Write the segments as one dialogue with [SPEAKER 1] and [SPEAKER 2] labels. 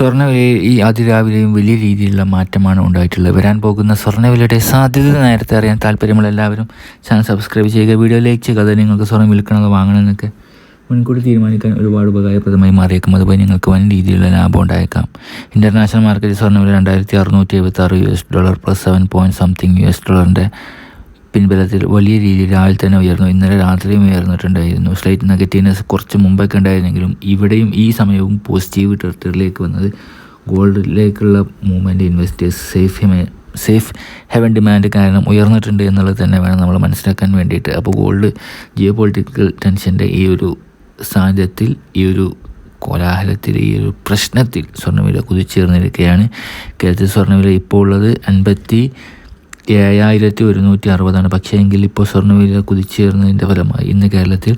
[SPEAKER 1] സ്വർണവിലയിൽ ഈ അതിരാവിലെയും വലിയ രീതിയിലുള്ള മാറ്റമാണ് ഉണ്ടായിട്ടുള്ളത്. വരാൻ പോകുന്ന സ്വർണവിലയുടെ സാധ്യത നേരത്തെ അറിയാൻ താല്പര്യമുള്ള എല്ലാവരും ചാനൽ സബ്സ്ക്രൈബ് ചെയ്യുക വീഡിയോ ലൈക്ക് ചെയ്യുക അത് നിങ്ങൾക്ക് സ്വർണം വിൽക്കണമോ വാങ്ങണമെന്നൊക്കെ മുൻകൂട്ടി തീരുമാനിക്കാൻ ഒരുപാട് ഉപകാരപ്രദമായി മാറിയേക്കും. അതുപോലെ നിങ്ങൾക്ക് വൻ രീതിയിലുള്ള ലാഭം ഉണ്ടായേക്കാം. ഇന്റർനാഷണൽ മാർക്കറ്റിൽ സ്വർണവില രണ്ടായിരത്തി അറുന്നൂറ്റി എഴുപത്തി ആറ് U S dollar plus seven point something U S ഡോളറിന്റെ പിൻബലത്തിൽ വലിയ രീതിയിൽ രാവിലെ തന്നെ ഉയർന്നു. ഇന്നലെ രാത്രിയും ഉയർന്നിട്ടുണ്ടായിരുന്നു. സ്ലൈറ്റ് നെഗറ്റീവ്നെസ് കുറച്ച് മുമ്പൊക്കെ ഉണ്ടായിരുന്നെങ്കിലും ഇവിടെയും ഈ സമയവും പോസിറ്റീവ് ടെറിട്ടറിയിലേക്ക് വന്നത് ഗോൾഡിലേക്കുള്ള movement investors safe safe haven demand കാരണം ഉയർന്നിട്ടുണ്ട് എന്നുള്ളത് തന്നെ വേണം നമ്മൾ മനസ്സിലാക്കാൻ വേണ്ടിയിട്ട്. അപ്പോൾ ഗോൾഡ് ജിയോ പൊളിറ്റിക്കൽ ടെൻഷന്റെ ഈ ഒരു സാഹചര്യത്തിൽ ഈ ഒരു കോലാഹലത്തിൽ ഈ ഒരു പ്രശ്നത്തിൽ സ്വർണവില കുതിച്ചേർന്നിരിക്കുകയാണ് കേരളത്തിൽ സ്വർണവില ഇപ്പോൾ ഉള്ളത് അൻപത്തി ഏഴായിരത്തി ഒരുന്നൂറ്റി അറുപതാണ് പക്ഷേ എങ്കിൽ ഇപ്പോൾ സ്വർണവില കുതിച്ചേർന്നതിന്റെ ഫലമായി ഇന്ന് കേരളത്തിൽ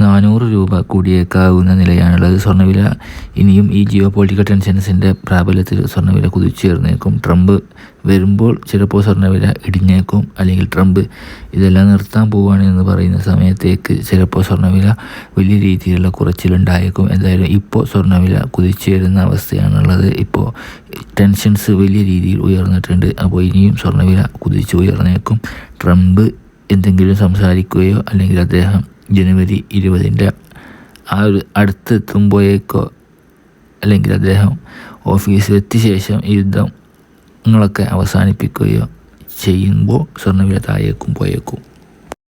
[SPEAKER 1] നാനൂറ് രൂപ കൂടിയേക്കാവുന്ന നിലയാണുള്ളത്. സ്വർണവില ഇനിയും ഈ ജിയോ പൊളിറ്റിക്കൽ ടെൻഷൻസിന്റെ പ്രാബല്യത്തിൽ സ്വർണവില കുതിച്ചേർന്നേക്കും ട്രംപ് വരുമ്പോൾ ചിലപ്പോൾ സ്വർണവില ഇടിഞ്ഞേക്കും. അല്ലെങ്കിൽ ട്രംപ് ഇതെല്ലാം നിർത്താൻ പോവുകയാണ് എന്ന് പറയുന്ന സമയത്തേക്ക് ചിലപ്പോൾ സ്വർണവില വലിയ രീതിയിലുള്ള കുറച്ചിലുണ്ടായേക്കും. എന്തായാലും ഇപ്പോൾ സ്വർണവില കുതിച്ചേരുന്ന അവസ്ഥയാണുള്ളത്. ഇപ്പോൾ ടെൻഷൻസ് വലിയ രീതിയിൽ ഉയർന്നിട്ടുണ്ട്. അപ്പോൾ ഇനിയും സ്വർണവില കുതിച്ചു ഉയർന്നേക്കും. ട്രംപ് എന്തെങ്കിലും സംസാരിക്കുകയോ അല്ലെങ്കിൽ അദ്ദേഹം ജനുവരി ഇരുപതിന്റെ ആ ഒരു അടുത്തെത്തുമ്പോഴേക്കോ അല്ലെങ്കിൽ അദ്ദേഹം ഓഫീസിലെത്തിയ ശേഷം യുദ്ധങ്ങളൊക്കെ അവസാനിപ്പിക്കുകയോ ചെയ്യുമ്പോൾ സ്വർണവില താഴേക്കും പോയേക്കും.